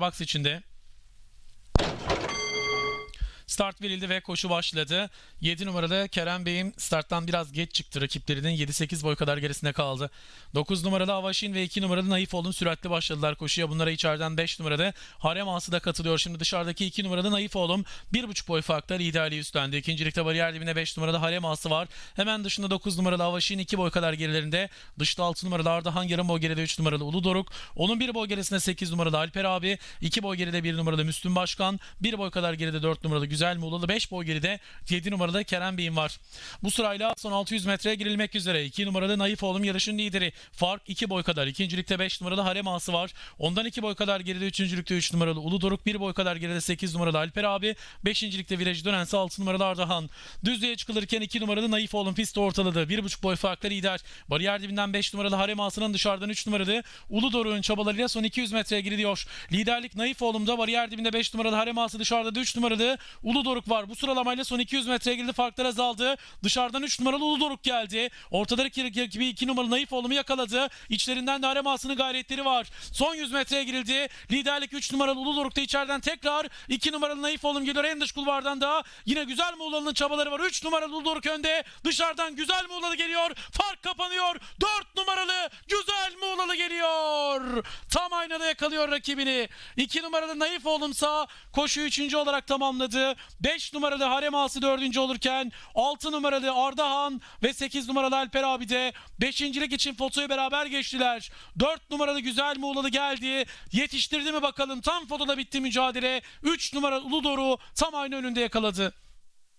box içinde. Start verildi ve koşu başladı. 7 numaralı Kerem Bey'im starttan biraz geç çıktı. Rakiplerinin 7-8 boy kadar gerisinde kaldı. 9 numaralı Avaşin ve 2 numaralı Naifoğlu'nun süratli başladılar koşuya. Bunlara içeriden 5 numaralı Harem Ağası da katılıyor. Şimdi dışarıdaki 2 numaralı Naifoğlu'm 1,5 boy farkla liderliği üstlendi. İkincilikte bariyer dibine 5 numaralı Harem Ağası var. Hemen dışında 9 numaralı Avaşin 2 boy kadar gerilerinde. Dışta 6 numaralı Ardahan yarım boy geride 3 numaralı Ulu Doruk. Onun 1 boy gerisinde 8 numaralı Alper abi. 2 boy geride 1 numaralı Müslüm Başkan. 1 boy kadar geride 4 numaralı Güzel Muğlalı. 5 boy geride 7 numaralı Kerem Bey'im var. Bu sırayla son 600 metreye girilmek üzere. 2 numaralı Naif oğlum yarışın lideri. Fark 2 boy kadar. İkincilikte 5 numaralı Harem Ağası var. Ondan 2 boy kadar geride 3. 3 numaralı Ulu Doruk. 1 boy kadar geride 8 numaralı Alper abi. 5. ligde virajı dönense 6 numaralı Ardahan. Düzlüğe çıkılırken 2 numaralı Naif oğlum pisti ortaladı. 1,5 boy farkla lider. Bariyer dibinden 5 numaralı Harem Ağası'nın dışarıdan 3 numaralı Ulu Doruk'un çabalarıyla son 200 metreye giriliyor. Liderlik Naif oğlumda bariyer dibinde 5 numaralı Harem Ağası dışarıda da 3 numaralı Ulu Doruk var. Bu sıralamayla son 200 metreye girildi. Farklar azaldı. Dışarıdan 3 numaralı Ulu Doruk geldi. Ortadaki rakibi 2 numaralı Naif oğlumu yakaladı. İçlerinden de Harem Ağası'nın gayretleri var. Son 100 metreye girildi. Liderlik 3 numaralı Ulu Doruk'ta içeriden tekrar 2 numaralı Naif oğlum geliyor. En dış kulvardan da yine Güzel Muğlalı'nın çabaları var. 3 numaralı Ulu Doruk önde. Dışarıdan Güzel Muğlalı geliyor. Fark kapanıyor. 4 numaralı Güzel geliyor. Tam aynada yakalıyor rakibini. 2 numaralı Naif oğlumsa koşu 3. olarak tamamladı. 5 numaralı Harem Ağası 4. olurken 6 numaralı Ardahan ve 8 numaralı Alper abi de 5.lik için fotoyu beraber geçtiler. 4 numaralı Güzel Muğlalı geldi. Yetiştirdi mi bakalım. Tam fotoda bitti mücadele. 3 numaralı Ulu Doru tam aynı önünde yakaladı.